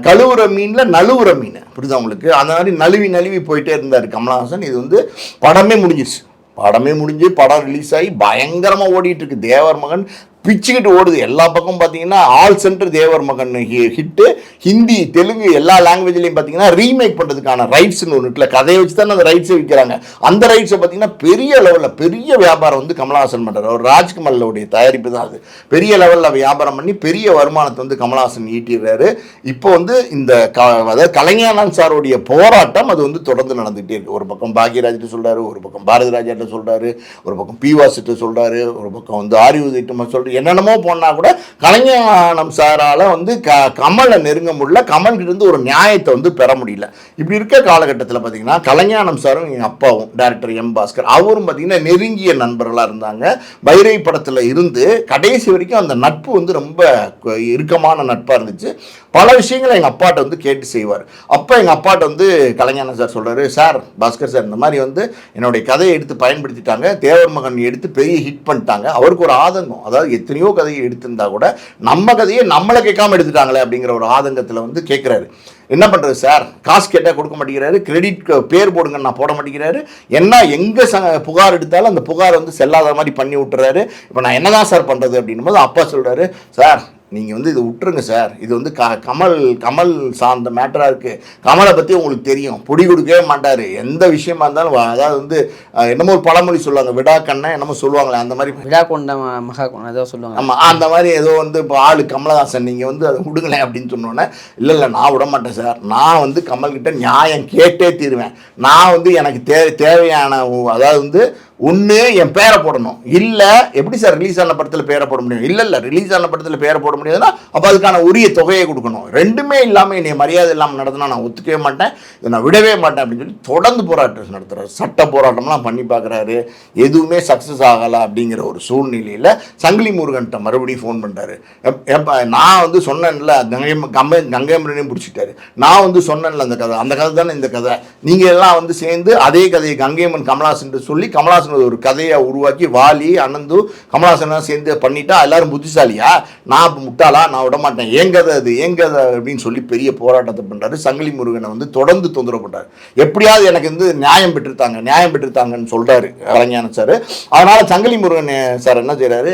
B: கழுவுற மீனில் நழுவுற மீன். புரியுதா உங்களுக்கு? அந்த மாதிரி நழுவி நழுவி போயிட்டே இருந்தார் கமலஹாசன். இது வந்து படமே முடிஞ்சிருச்சு. படமே முடிஞ்சு படம் ரிலீஸ் ஆகி பயங்கரமாக ஓடிட்டு இருக்கு. தேவர் மகன் பிச்சுக்கிட்டு ஓடுது. எல்லா பக்கம் பார்த்தீங்கன்னா ஆல் சென்டர் தேவர் மகன் ஹிட்டு. ஹிந்தி தெலுங்கு எல்லா லாங்குவேஜ்லையும் பார்த்தீங்கன்னா ரீமேக் பண்ணுறதுக்கான ரைட்ஸ்னு ஒன்று இல்லை கதையை வச்சு தானே அந்த ரைட்ஸை விற்கிறாங்க அந்த ரைட்ஸை பார்த்தீங்கன்னா பெரிய லெவலில் பெரிய வியாபாரம் வந்து கமலஹாசன் பண்ணுறாரு அவர் ராஜ்குமாரோடைய தயாரிப்பு தான் அது. பெரிய லெவலில் வியாபாரம் பண்ணி பெரிய வருமானத்தை வந்து கமல்ஹாசன் ஈட்டிடுறாரு. இப்போ வந்து இந்த க அதாவது கலைஞானந்த் சாருடைய போராட்டம் அது வந்து தொடர்ந்து நடந்துகிட்டே இருக்குது ஒரு பக்கம் பாக்யராஜ்கிட்ட சொல்கிறாரு ஒரு பக்கம் பாரதிராஜாட்ட சொல்கிறாரு ஒரு பக்கம் பி வாசிட்ட சொல்றாரு ஒரு பக்கம் வந்து ஆரி உதயிட்ட என்னென்னமோ போனால் கூட கலைஞானம் சாரால் வந்து க கமலை நெருங்க முடியல. கமல்கிட்ட இருந்து ஒரு நியாயத்தை வந்து பெற முடியல. இப்படி இருக்க காலகட்டத்தில் பார்த்தீங்கன்னா கலைஞானம் சாரும் எங்கள் அப்பாவும் டேரக்டர் எம் பாஸ்கர் அவரும் பார்த்தீங்கன்னா நெருங்கிய நண்பர்களாக இருந்தாங்க. பைரை படத்தில் இருந்து கடைசி வரைக்கும் அந்த நட்பு வந்து ரொம்ப இறுக்கமான நட்பாக இருந்துச்சு. பல விஷயங்களை எங்கள் அப்பாட்ட வந்து கேட்டு செய்வார். அப்போ எங்கள் அப்பாட்ட வந்து கலைஞானம் சார் சொல்கிறாரு சார் பாஸ்கர் சார் இந்த மாதிரி வந்து என்னுடைய கதையை எடுத்து பயன்படுத்திட்டாங்க. தேவர் மகன் எடுத்து பெரிய ஹிட் பண்ணிட்டாங்க. அவருக்கு ஒரு ஆதங்கம். அதாவது எத்தனையோ கதையை எடுத்திருந்தா கூட நம்ம கதையை நம்மளை கேட்காம எடுத்துட்டாங்களே அப்படிங்கிற ஒரு ஆதங்கத்தில் வந்து கேட்குறாரு என்ன பண்ணுறது சார்? காசு கேட்டால் கொடுக்க மாட்டேங்கிறாரு. கிரெடிட் பேர் போடுங்க நான் போட மாட்டேங்கிறாரு. என்ன எங்கே ச புகார் எடுத்தாலும் அந்த புகார் வந்து செல்லாத மாதிரி பண்ணி விட்டுறாரு. இப்போ நான் என்னதான் சார் பண்ணுறது அப்படின்னும் போது அப்பா சொல்கிறாரு சார் நீங்கள் வந்து இதை விட்டுருங்க சார் இது வந்து க கமல் கமல் சார்ந்த மேட்டராக இருக்குது கமலை பற்றி உங்களுக்கு தெரியும். பொடி கொடுக்கவே மாட்டார். எந்த விஷயமா இருந்தாலும் அதாவது வந்து என்னமோ ஒரு பழமொழி சொல்லுவாங்க. விடா கண்ணை என்னமோ சொல்லுவாங்களே அந்த மாதிரி.
A: விழா கொண்ட மகா கொண்ட ஏதோ சொல்லுவாங்க.
B: ஆமாம் அந்த மாதிரி ஏதோ வந்து இப்போ ஆளு கமலஹாசன். நீங்கள் வந்து அதை விடுங்களேன் அப்படின்னு சொன்னோன்னே இல்லை இல்லை நான் விட மாட்டேன் சார் நான் வந்து கமல்கிட்ட நியாயம் கேட்டே தீருவேன். நான் வந்து எனக்கு தே தேவையான அதாவது வந்து ஒன்று என் பேரை போடணும். இல்லை எப்படி சார் ரிலீஸ் ஆன படத்தில் பேரை போட முடியும்? இல்லை இல்லை ரிலீஸ் ஆன படத்தில் பேரை போட முடியாதுன்னா அப்போ அதுக்கான உரிய தொகையை கொடுக்கணும். ரெண்டுமே இல்லாமல் என்னை மரியாதை இல்லாமல் நடத்தினா நான் ஒத்துக்கவே மாட்டேன். இதை நான் விடவே மாட்டேன் அப்படின்னு சொல்லி தொடர்ந்து போராட்டம் நடத்துகிறார் சட்ட போராட்டம்லாம் பண்ணி பார்க்குறாரு. எதுவுமே சக்ஸஸ் ஆகலை அப்படிங்கிற ஒரு சூழ்நிலையில் சங்கிலி முருகன்கிட்ட மறுபடியும் ஃபோன் பண்ணுறாரு எப்போ நான் வந்து சொன்னேன்ல கங்கை கம்பை கங்கைமரனையும் பிடிச்சிட்டாரு. நான் வந்து சொன்னேன்ல அந்த கதை. அந்த கதை தானே இந்த கதை. நீங்கள் எல்லாம் வந்து சேர்ந்து அதே கதையை கங்கைமன் கமலாசன் சொல்லி கமலாசன் ஒரு கதையை உருவாக்கி வாலி அனந்து கமலாசன்லாம் சேர்ந்து பண்ணிட்டா எல்லாரும் புத்திசாலியா? நான் முட்டாளா? நான் விட மாட்டேன் ஏன் அது? ஏன் அப்படின்னு சொல்லி பெரிய போராட்டத்தை பண்ணுறாரு சங்கிலி முருகனை வந்து தொடர்ந்து தொந்தரவு பண்றாரு. எப்படியாவது எனக்கு வந்து நியாயம் பெற்றுத்தாங்க நியாயம் பெற்றுத்தாங்கன்னு சொல்றாரு கலைஞான சார். அதனால சங்கிலி முருகன் சார் என்ன செய்றாரு?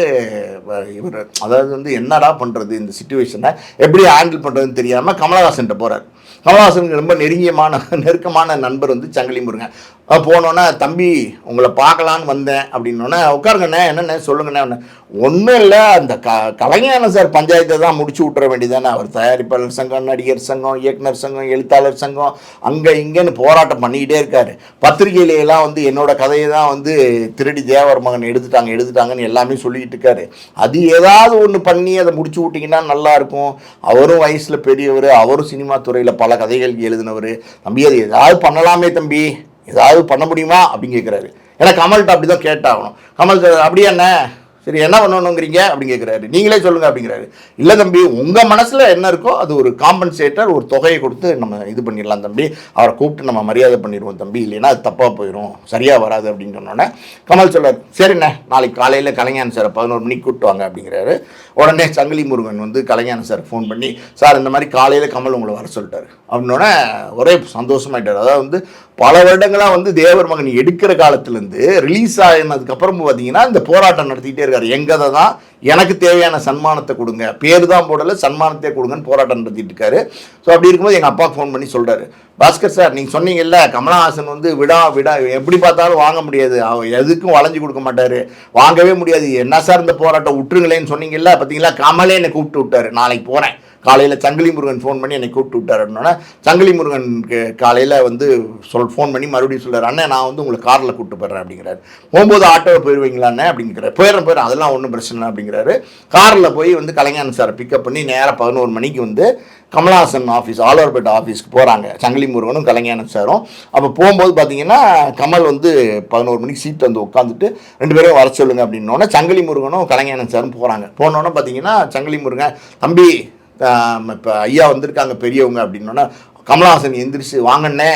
B: இவர் அதாவது வந்து என்னடா பண்றது இந்த சுச்சுவேஷனை எப்படி ஹேண்டில் பண்றதுன்னு தெரியாம கமலஹாசன்ட்ட போறாரு. கமலஹாசனுக்கு ரொம்ப நெருங்கியமான நெருக்கமான நண்பர் வந்து சங்கிலி முருகன். போனோன்னே தம்பி உங்களை பார்க்கலான்னு வந்தேன். அப்படின்னோடனே உட்காருங்கண்ணே என்னண்ணே சொல்லுங்கண்ணே. ஒன்றும் இல்லை அந்த க கலைஞான சார் பஞ்சாயத்தை தான் முடிச்சு விட்டுற வேண்டியதானே அவர் தயாரிப்பாளர் சங்கம் நடிகர் சங்கம் இயக்குனர் சங்கம் எழுத்தாளர் சங்கம் அங்கே இங்கேன்னு போராட்டம் பண்ணிக்கிட்டே இருக்காரு. பத்திரிகையிலேயெல்லாம் வந்து என்னோட கதையை தான் வந்து திருடி தேவர் மகன் எடுத்துட்டாங்க எடுத்துட்டாங்கன்னு எல்லாமே சொல்லிக்கிட்டு இருக்காரு. அது ஏதாவது ஒன்று பண்ணி அதை முடிச்சு விட்டிங்கன்னா நல்லாயிருக்கும் அவரும் வயசில் பெரியவர் அவரும் சினிமா துறையில் பல கதைகள் எழுதினவர். தம்பி அது ஏதாவது பண்ணலாமே தம்பி. ஏதாவது பண்ண முடியுமா? அப்படின்னு கேட்குறாரு. ஏன்னா கமல்கிட்ட அப்படி தான் கேட்டாகணும். கமல் அப்படியே என்ன சரி என்ன பண்ணணுங்கிறீங்க? அப்படின்னு கேட்குறாரு நீங்களே சொல்லுங்க அப்படிங்கிறாரு. இல்லை தம்பி உங்கள் மனசில் என்ன இருக்கோ அது ஒரு காம்பன்சேட்டர் ஒரு தொகையை கொடுத்து நம்ம இது பண்ணிடலாம் தம்பி. அவரை கூப்பிட்டு நம்ம மரியாதை பண்ணிடுவோம் தம்பி. இல்லைன்னா அது தப்பாக போயிடும் சரியாக வராது அப்படின்னு சொன்னோன்னே கமல் சொல்றாரு சரிண்ணே நாளைக்கு காலையில் கலைஞன் சார் பதினோரு மணிக்கு கூப்பிட்டு வாங்க அப்படிங்கிறாரு. உடனே சங்கிலி முருகன் வந்து கலைஞான சார் ஃபோன் பண்ணி சார் இந்த மாதிரி காலையில் கமல் உங்களை வர சொல்லிட்டார். அப்படின்னோடனே ஒரே சந்தோஷமாயிட்டார். அதாவது வந்து பல வருடங்களாக வந்து தேவர் மகன் எடுக்கிற காலத்துலேருந்து ரிலீஸ் ஆகினதுக்கப்புறம் பார்த்தீங்கன்னா இந்த போராட்டம் நடத்திக்கிட்டே இருக்காரு எங்கதை தான் எனக்கு தேவையான சன்மானத்தை கொடுங்க. பேர் தான் போடலை சன்மானத்தை கொடுங்கன்னு போராட்டம் நடத்திட்டு இருக்காரு. ஸோ அப்படி இருக்கும்போது எங்கள் அப்பாவுக்கு ஃபோன் பண்ணி சொல்கிறாரு பாஸ்கர் சார் நீங்கள் சொன்னீங்கல்ல கமலஹாசன் வந்து விடா விடா எப்படி பார்த்தாலும் வாங்க முடியாது. அவர் எதுக்கும் வளைஞ்சு கொடுக்க மாட்டார். வாங்கவே முடியாது. என்ன சார் இந்த போராட்டம்? விட்டுருங்களேன்னு சொன்னீங்கல்ல பார்த்தீங்களா கமலே என்னை கூப்பிட்டு விட்டாரு. நாளைக்கு போகிறேன் காலையில் சங்கிலி முருகன் ஃபோன் பண்ணி என்னை கூப்பிட்டு விட்டார் சங்கிலி முருகன் காலையில் வந்து சொல் ஃபோன் பண்ணி மறுபடியும் சொல்கிறார் அண்ணே நான் வந்து உங்களை காரில் கூப்பிட்டு போயிடுறேன் அப்படிங்கிறாரு. போகும்போது ஆட்டோவில் போயிடுவீங்களா அண்ணே அப்படிங்கிறார். போயிடுறேன் போயிடுறேன். அதெல்லாம் ஒன்றும் பிரச்சனை இல்லை போயிடுறாரு காரில் போய் வந்து கலைஞான சாரை பிக்கப் பண்ணி நேராக பதினோரு மணிக்கு வந்து கமலஹாசன் ஆஃபீஸ் ஆலோர்பேட் ஆஃபீஸ்க்கு போகிறாங்க சங்கிலி முருகனும் கலைஞான சாரும். அப்போ போகும்போது பார்த்தீங்கன்னா கமல் வந்து பதினோரு மணிக்கு சீட் வந்து உட்காந்துட்டு ரெண்டு பேரும் வர சொல்லுங்க அப்படின்னோடனே சங்கிலி முருகனும் கலைஞான சாரும் போகிறாங்க போனோன்னே பார்த்தீங்கன்னா சங்கிலி முருகன் தம்பி இப்போ ஐயா வந்திருக்காங்க பெரியவங்க அப்படின்னோடனே கமலஹாசன் எந்திரிச்சு வாங்கண்ணே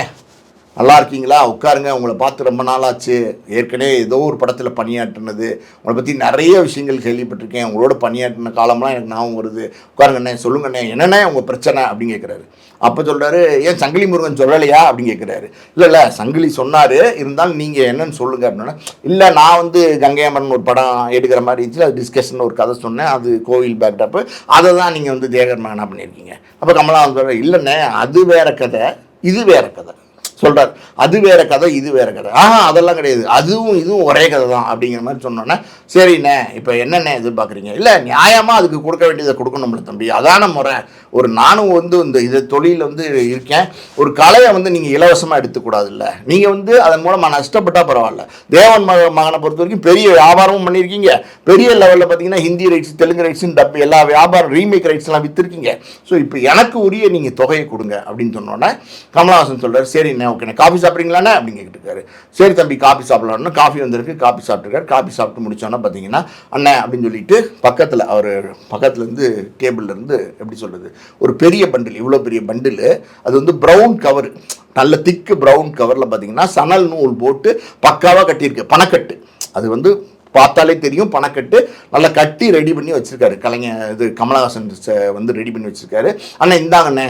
B: நல்லா இருக்கீங்களா? உட்காருங்க. உங்களை பார்த்து ரொம்ப நாளாச்சு. ஏற்கனவே ஏதோ ஒரு படத்தில் பணியாற்றினது. உங்களை பற்றி நிறைய விஷயங்கள் கேள்விப்பட்டிருக்கேன். உங்களோட பணியாற்றின காலம்லாம் எனக்கு ஞாபகம் வருது. உட்காருங்கண்ணே சொல்லுங்கண்ணே என்னண்ணே உங்கள் பிரச்சனை அப்படின்னு கேட்குறாரு அப்போ சொல்கிறாரு ஏன் சங்கிலி முருகன் சொல்லலையா? அப்படின்னு கேட்குறாரு இல்லை இல்லை. சங்கிலி சொன்னார். இருந்தாலும் நீங்கள் என்னன்னு சொல்லுங்க. அப்படின்னா இல்லை நான் வந்து கங்கையம்மன் ஒரு படம் எடுக்கிற மாதிரி இருந்துச்சு. அது டிஸ்கஷன் ஒரு கதை சொன்னேன். அது கோவில் பேக்டப்பு அதை தான் நீங்கள் வந்து தேகர் மகனா பண்ணியிருக்கீங்க. அப்போ கமலா வந்து சொல்கிறார் இல்லைண்ணே. அது வேற கதை. இது வேற கதை. சொல்கிறார் அது வேற கதை இது வேற கதை. ஆஹா அதெல்லாம் கிடையாது. அதுவும் இதுவும் ஒரே கதை தான் அப்படிங்கிற மாதிரி சொன்னோன்னே சரிண்ணே இப்போ என்னென்ன எதிர்பார்க்குறீங்க? இல்லை நியாயமாக அதுக்கு கொடுக்க வேண்டியதை கொடுக்கணும்ல தம்பி. அதான முறை. ஒரு நானும் வந்து இந்த இது தொழிலில் வந்து இருக்கேன். ஒரு கலையை வந்து நீங்கள் இலவசமாக எடுத்துக்கூடாதுல்ல. நீங்கள் வந்து அதன் மூலமாக நஷ்டப்பட்டால் பரவாயில்ல. தேவன் மக மகனை பொறுத்த வரைக்கும் பெரிய வியாபாரமும் பண்ணியிருக்கீங்க. பெரிய லெவலில் பார்த்தீங்கன்னா ஹிந்தி ரைட்ஸ் தெலுங்கு ரைட்ஸ்னு டப்பு எல்லா வியாபாரம் ரீமேக் ரைட்ஸ்லாம் விற்றுருக்கீங்க ஸோ இப்போ எனக்கு உரிய நீங்கள் தொகையை கொடுங்க அப்படின்னு சொன்னோன்னே கமலஹாசன் சொல்கிறார் சரிண்ணே ஓகேண்ணே காஃபி சாப்பிட்றீங்களாண்ணே? அப்படின்னு கேட்டுருக்காரு சரி தம்பி காஃபி சாப்பிடலாம்னு காஃபி வந்திருக்கு காஃபி சாப்பிட்ருக்காரு காஃபி சாப்பிட்டு முடிச்சோன்னா பார்த்தீங்கன்னா அண்ணே அப்படின்னு சொல்லிட்டு பக்கத்தில் அவர் பக்கத்துலேருந்து டேபிள்லேருந்து எப்படி சொல்கிறது ஒரு பெரிய பண்டில் இவ்வளோ பெரிய பண்டில் அது வந்து ப்ரௌன் கவர் நல்ல திக்கு ப்ரௌன் கவரில் பார்த்தீங்கன்னா சணல் நூல் போட்டு பக்காவாக கட்டியிருக்கு பணக்கட்டு அது வந்து பார்த்தாலே தெரியும் பணக்கட்டு நல்லா கட்டி ரெடி பண்ணி வச்சிருக்காரு. கலைஞர் இது கமலஹாசன் வந்து ரெடி பண்ணி வச்சுருக்காரு. அண்ணா இந்தாங்கண்ணே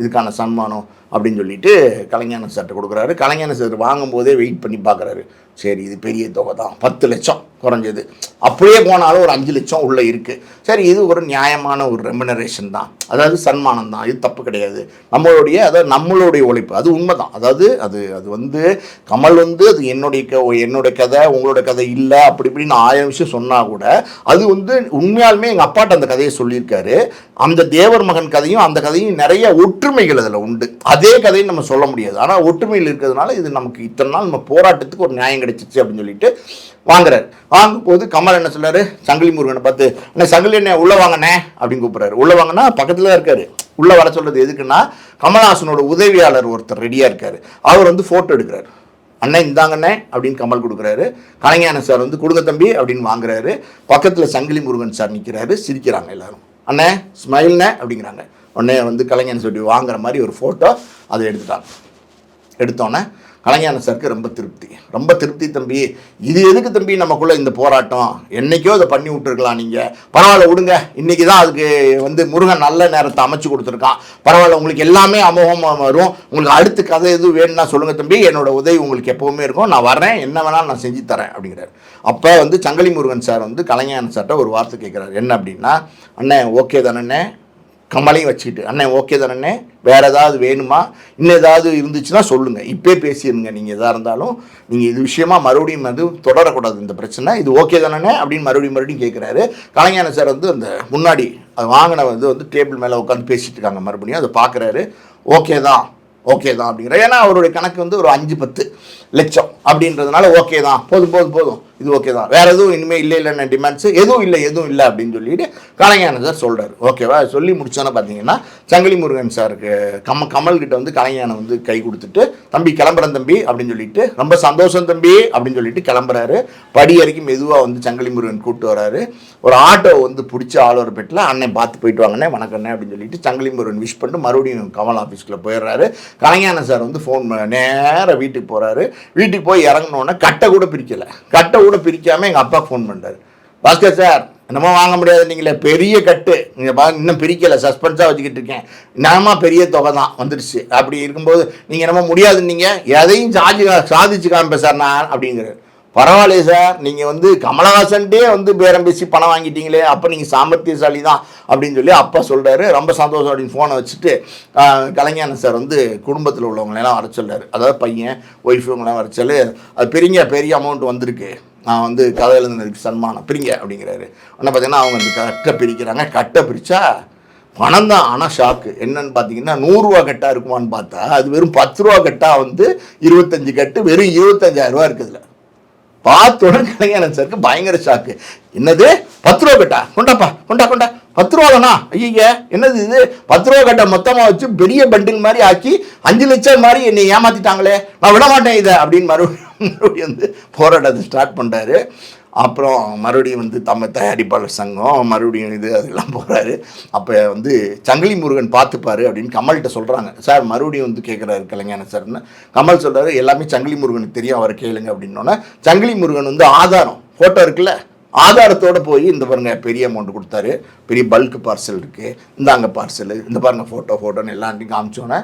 B: இதுக்கான சன்மானம். அப்படின்னு சொல்லிட்டு கலைஞான சட்டை கொடுக்குறாரு. கலைஞான சட்டை வாங்கும்போதே வெயிட் பண்ணி பார்க்குறாரு சரி இது பெரிய தொகை தான். பத்து லட்சம் குறைஞ்சது. அப்படியே போனாலும் ஒரு அஞ்சு லட்சம் உள்ளே இருக்குது சரி இது ஒரு நியாயமான ஒரு ரெமினரேஷன் தான். அதாவது சன்மானம் தான். இது தப்பு கிடையாது. நம்மளுடைய அதாவது நம்மளுடைய உழைப்பு. அது உண்மை தான் அதாவது அது அது வந்து கமல் வந்து அது என்னுடைய க என்னுடைய கதை உங்களோட கதை இல்லை அப்படி இப்படின்னு ஆயிரம் விஷயம் சொன்னால் கூட அது வந்து உண்மையாலுமே எங்கள் அப்பாட்ட அந்த கதையை சொல்லியிருக்காரு. அந்த தேவர் மகன் கதையும் அந்த கதையும் நிறைய ஒற்றுமைகள் அதில் உண்டு. அது அதே கதையை நம்ம சொல்ல முடியாது. ஆனால் ஒற்றுமையில் இருக்கிறதுனால இது நமக்கு இத்தனை நாள் நம்ம போராட்டத்துக்கு ஒரு நியாயம் கிடைச்சிச்சு அப்படின்னு சொல்லிட்டு வாங்குறாரு. வாங்கும்போது கமல் என்ன சொல்றாரு சங்கிலி முருகனை பார்த்து என்ன சங்கிலி என்ன உள்ள வாங்கண்ணே அப்படின்னு கூப்பிடுறாரு. உள்ள வாங்கினா பக்கத்துல தான் இருக்காரு. உள்ள வர சொல்றது எதுக்குன்னா கமல்ஹாசனோட உதவியாளர் ஒருத்தர் ரெடியா இருக்காரு. அவர் வந்து போட்டோ எடுக்கிறாரு. அண்ணன் இந்தாங்கண்ணே அப்படின்னு கமல் கொடுக்குறாரு. கலைஞான சார் வந்து கொடுங்க தம்பி அப்படின்னு வாங்குறாரு. பக்கத்தில் சங்கிலி முருகன் சார் நிற்கிறாரு சிரிக்கிறாங்க எல்லாரும். அண்ணே ஸ்மைல்ண்ணே அப்படிங்கிறாங்க. உடனே வந்து கலைஞன் சொல்லி வாங்குற மாதிரி ஒரு ஃபோட்டோ அதை எடுத்துட்டாங்க எடுத்தோன்னே கலைஞான சாருக்கு ரொம்ப திருப்தி. ரொம்ப திருப்தி தம்பி. இது எதுக்கு தம்பி நமக்குள்ளே இந்த போராட்டம்? என்னைக்கோ இதை பண்ணி விட்டுருக்கலாம் நீங்கள் பரவாயில்ல விடுங்க. இன்றைக்கி தான் அதுக்கு வந்து முருகன் நல்ல நேரத்தை அமைச்சு கொடுத்துருக்கான். பரவாயில்ல உங்களுக்கு எல்லாமே அமோகமாக வரும். உங்களுக்கு அடுத்து கதை எதுவும் வேணும்னா சொல்லுங்கள் தம்பி. என்னோட உதவி உங்களுக்கு எப்போவுமே இருக்கும். நான் வரேன் என்ன வேணாலும் நான் செஞ்சு தரேன் அப்படிங்கிறார். அப்போ வந்து சங்கலி முருகன் சார் வந்து கலைஞான சார்கிட்ட ஒரு வார்த்தை கேட்குறாரு என்ன அப்படின்னா அண்ணே ஓகே தானே கமலையும் வச்சுக்கிட்டு அண்ணன் ஓகே தானே வேறு ஏதாவது வேணுமா? இன்னும் ஏதாவது இருந்துச்சுன்னா சொல்லுங்கள் இப்போ பேசிடுங்க நீங்கள் எதாக இருந்தாலும் நீங்கள் இது விஷயமா மறுபடியும் வந்து தொடரக்கூடாது. இந்த பிரச்சனை இது ஓகே தானே அப்படின்னு மறுபடியும் மறுபடியும் கேட்குறாரு கலைஞான சார் வந்து அந்த முன்னாடி அது வாங்கின வந்து வந்து டேபிள் மேலே உட்காந்து பேசிகிட்டு இருக்காங்க மறுபடியும். அதை பார்க்குறாரு ஓகே தான் ஓகே தான் அப்படிங்கிற ஏன்னா அவருடைய கணக்கு வந்து ஒரு அஞ்சு பத்து லட்சம் அப்படின்றதுனால ஓகே தான். போதும் போதும் போதும். இது ஓகே தான். வேற எதுவும் இனிமேல் இல்லை இல்லைன்னு டிமாண்ட்ஸ் எதுவும் இல்லை எதுவும் இல்லை அப்படின்னு சொல்லிட்டு கலைஞான சார் சொல்றாரு ஓகேவா சொல்லி முடிச்சோன்னே பார்த்தீங்கன்னா சங்கிலி முருகன் சாருக்கு கம கமல்கிட்ட வந்து கலைஞானம் வந்து கை கொடுத்துட்டு தம்பி கிளம்புறேன் தம்பி அப்படின்னு சொல்லிட்டு ரொம்ப சந்தோஷம் தம்பி அப்படின்னு சொல்லிட்டு கிளம்புறாரு. படி வரைக்கும் மெதுவாக வந்து சங்கிலி முருகன் கூப்பிட்டு வராரு. ஒரு ஆட்டோ வந்து பிடிச்ச ஆளோர் பெட்டில் அண்ணன் பார்த்து போயிட்டு வாங்கண்ணே வணக்கண்ணே அப்படின்னு சொல்லிட்டு சங்கிலி முருகன் விஷ் பண்ணிட்டு மறுபடியும் கமல் ஆஃபீஸ்க்குள்ளே போயிடுறாரு. கலைஞான சார் வந்து ஃபோன் நேராக வீட்டுக்கு போகிறாரு வீட்டுக்கு போய் இறங்கினோன்னே கட்டை கூட பிரிக்கலை. கட்டை கூட பிரிக்காமல் எங்கள் அப்பா ஃபோன் பண்ணுறாரு பாஸ்கர் சார் என்னமோ வாங்க முடியாது நீங்களே பெரிய கட்டு. நீங்கள் பா இன்னும் பிரிக்கலை சஸ்பென்ஸாக வச்சுக்கிட்டு இருக்கேன். என்னமா பெரிய தொகை தான் வந்துடுச்சு அப்படி இருக்கும்போது நீங்கள் என்னமோ முடியாது நீங்கள் எதையும் சாதி சாதிச்சு காமிப்பேன் சார் நான் அப்படிங்கிறாரு. பரவாயில்லையே சார் நீங்கள் வந்து கமலஹாசன்ட்டே வந்து பேரம் பேசி பணம் வாங்கிட்டீங்களே அப்போ நீங்கள் சாமர்த்தியசாலி தான் அப்படின்னு சொல்லி அப்பா சொல்கிறாரு ரொம்ப சந்தோஷம் அப்படின்னு ஃபோனை வச்சுட்டு கலைஞான சார் வந்து குடும்பத்தில் உள்ளவங்களெல்லாம் வர சொல்கிறார் அதாவது பையன் ஒய்ஃப் இவங்களாம் வர சொல்லு அது பெரிய பெரிய அமௌண்ட் வந்திருக்கு. நான் வந்து கதையிலேருந்து சன்மானம் பிரிங்க அப்படிங்கிறாரு. ஆனால் பார்த்தீங்கன்னா அவங்க அந்த கட்டை பிரிக்கிறாங்க. கட்டை பிரித்தா பணம் தான் ஆனால் ஷாக்கு என்னன்னு பார்த்தீங்கன்னா நூறுரூவா கட்டாக இருக்குமான்னு பார்த்தா அது வெறும் பத்து ரூபா கட்டாக வந்து இருபத்தஞ்சு கட்டு வெறும் இருபத்தஞ்சாயிரம் ரூபா இருக்குதுல பார்த்த உடனே கலைஞானன் சாருக்கு பயங்கர ஷாக்கு என்னது? பத்து ரூபா கட்டா? கொண்டாப்பா கொண்டா கொண்டா. பத்து ரூபா தானா? என்னது இது? பத்து ரூபா கட்டை மொத்தமாக வச்சு பெரிய பண்டில் மாதிரி ஆக்கி அஞ்சு லட்சம் மாதிரி என்னை ஏமாத்திட்டாங்களே. நான் விட மாட்டேன் இதை அப்படின்னு மறுபடியும் மறுபடியும் வந்து போராட்டத்தை ஸ்டார்ட் பண்ணுறாரு அப்புறம் மறுபடியும் வந்து தமிழ் தயாரிப்பாளர் சங்கம் மறுபடியும் இது அதெல்லாம் போகிறாரு அப்போ வந்து சங்கிலி முருகன் பார்த்துப்பாரு அப்படின்னு கமல்கிட்ட சொல்கிறாங்க சார் மறுபடியும் வந்து கேட்குறாரு கலைஞான சார்னு. கமல் சொல்கிறாரு எல்லாமே சங்கிலி முருகனுக்கு தெரியும் அவரை கேளுங்க அப்படின்னோன்னே. சங்கிலி முருகன் வந்து ஆதாரம் ஃபோட்டோ இருக்குல்ல ஆதாரத்தோட போய் இந்த பாருங்க பெரிய அமௌண்ட் கொடுத்தாரு. பெரிய பல்க் பார்சல் இருக்குது இந்தாங்க பார்சல் இந்த பாருங்க ஃபோட்டோ ஃபோட்டோன்னு எல்லாத்தையும் காமிச்சோன்னே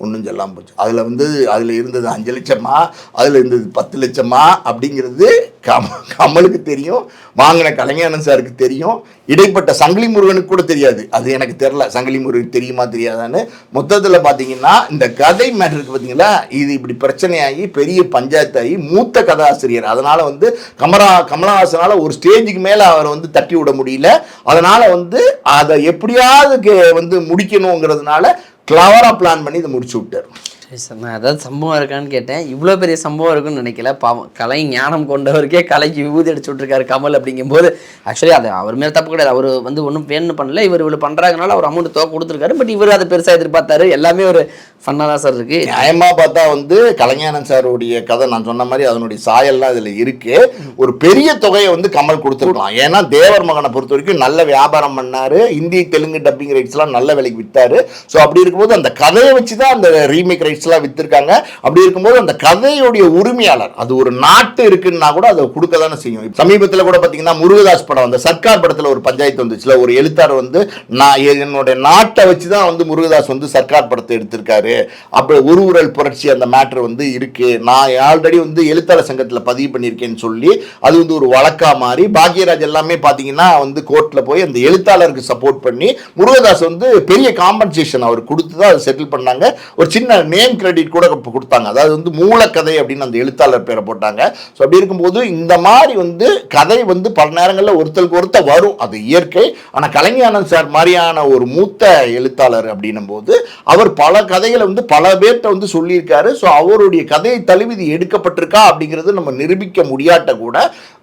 B: ஒன்றும் சொல்லாமல் போச்சு. அதில் வந்து அதில் இருந்தது அஞ்சு லட்சமா அதில் இருந்தது பத்து லட்சமா அப்படிங்கிறது கம கமலுக்கு தெரியும் வாங்கின கலைஞானன் சாருக்கு தெரியும். இடைப்பட்ட சங்கிலி முருகனுக்கு கூட தெரியாது. அது எனக்கு தெரில சங்கிலி முருகன் தெரியுமா தெரியாதான்னு. மொத்தத்தில் பார்த்தீங்கன்னா இந்த கதை மேட்டருக்கு பார்த்தீங்களா இது இப்படி பிரச்சனையாகி பெரிய பஞ்சாயத்தாகி மூத்த கதாசிரியர். அதனால் வந்து கமரா கமலஹாசனால் ஒரு ஸ்டேஜுக்கு மேலே அவரை வந்து தட்டி விட முடியல. அதனால் வந்து அதை எப்படியாவது கே- வந்து முடிக்கணுங்கிறதுனால கிளவராக பிளான் பண்ணி இதை முடிச்சு விட்டார்.
A: சரி சார். நான் ஏதாவது சம்பவம் இருக்கான்னு கேட்டேன். இவ்வளோ பெரிய சம்பவம் இருக்குன்னு நினைக்கல. பாவம் கலை ஞானம் கொண்டவருக்கே கலைக்கு விபூதி அடிச்சு விட்ருக்காரு கமல் அப்படிங்கும்போது ஆக்சுவலி அது அவர் மேலே தப்பு கிடையாது. அவர் வந்து ஒன்றும் வேணும்னு பண்ணல. இவர் இவ்வளோ பண்ணுறாங்கனால அவர் அமௌண்ட் தொகை கொடுத்துருக்காரு. பட் இவர் அதை பெருசாக எதிர்பார்த்தாரு. எல்லாமே ஒரு ஃபன்னாக தான் சார் இருக்குது
B: நியாயமாக பார்த்தா வந்து கலைஞானம் சாருடைய கதை நான் சொன்ன மாதிரி அதனுடைய சாயல்லாம் இதில் இருக்கு. ஒரு பெரிய தொகையை வந்து கமல் கொடுத்துருக்கலாம். ஏன்னா தேவர் மகனை பொறுத்த வரைக்கும் நல்ல வியாபாரம் பண்ணார். இந்தி தெலுங்கு டப்பிங் ரைட்ஸ்லாம் நல்ல விலைக்கு விற்றாரு ஸோ அப்படி இருக்கும்போது அந்த கதையை வச்சு தான் அந்த ரீமேக் ரைட்ஸ் ரைட்ஸ்லாம் விற்றுருக்காங்க அப்படி இருக்கும்போது அந்த கதையுடைய உரிமையாளர் அது ஒரு நாட்டு இருக்குன்னா கூட அதை கொடுக்க தானே செய்யும் சமீபத்தில் கூட பார்த்தீங்கன்னா முருகதாஸ் படம் அந்த சர்க்கார் படத்தில் ஒரு பஞ்சாயத்து வந்துச்சுல ஒரு எழுத்தாளர் வந்து நான் என்னுடைய நாட்டை வச்சு தான் வந்து முருகதாஸ் வந்து சர்க்கார் படத்தை எடுத்திருக்காரு. அப்படி ஒரு உரல் புரட்சி அந்த மேட்ரு வந்து இருக்குது நான் ஆல்ரெடி வந்து எழுத்தாளர் சங்கத்தில் பதிவு பண்ணியிருக்கேன்னு சொல்லி அது வந்து ஒரு வழக்காக மாறி பாக்யராஜ் எல்லாமே பார்த்தீங்கன்னா வந்து கோர்ட்டில் போய் அந்த எழுத்தாளருக்கு சப்போர்ட் பண்ணி முருகதாஸ் வந்து பெரிய காம்பன்சேஷன் அவர் கொடுத்து தான் அதை செட்டில் பண்ணாங்க. ஒரு சின்ன நேம் கிரெடிட் கூட கொடுத்தாங்க. அதாவது வந்து மூலக்கதை அப்படின்னு அந்த எழுத்தாளர் பேரை போட்டாங்க. ஸோ அப்படி இருக்கும்போது இந்த மாதிரி வந்து கதை வந்து பல நேரங்களில் ஒருத்தருக்கு ஒருத்தர் வரும். அது இயற்கை. ஆனால் கலைஞானந்த் சார் மாதிரியான ஒரு மூத்த எழுத்தாளர் அப்படின்னும் போது அவர் பல கதைகளை வந்து பல பேர்கிட்ட வந்து சொல்லியிருக்காரு. ஸோ அவருடைய கதையை தழுவி இது எடுக்கப்பட்டிருக்கா அப்படிங்கிறது நம்ம நிரூபிக்க முடியாட்ட கூட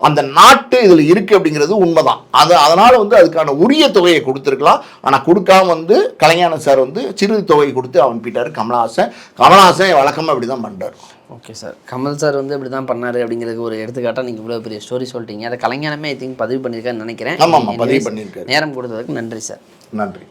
B: அந்த நாட்டு இதில் இருக்கு அப்படிங்கிறது உண்மைதான். அது அதனால வந்து அதுக்கான உரிய தொகையை கொடுத்துருக்கலாம். ஆனால் கொடுக்காம வந்து கலைஞானந்த் சார் வந்து சிறு தொகை கொடுத்து அவன் போயிட்டாரு. கமலஹாசன். கமலஹாசன் வழக்கமாக அப்படி தான் பண்ணுறாரு
A: ஓகே சார். கமல் சார் வந்து இப்படி தான் பண்ணாரு அப்படிங்கிறதுக்கு ஒரு எடுத்துக்காட்டாக நீங்கள் இவ்வளோ பெரிய ஸ்டோரி சொல்லிட்டீங்க. அதை கலைஞனமே ஐ திங்க் பதிவு பண்ணியிருக்கான்னு நினைக்கிறேன்.
B: ஆமாம் பதிவு பண்ணியிருக்காரு.
A: நேரம் கொடுத்ததுக்கு நன்றி சார்.
B: நன்றி.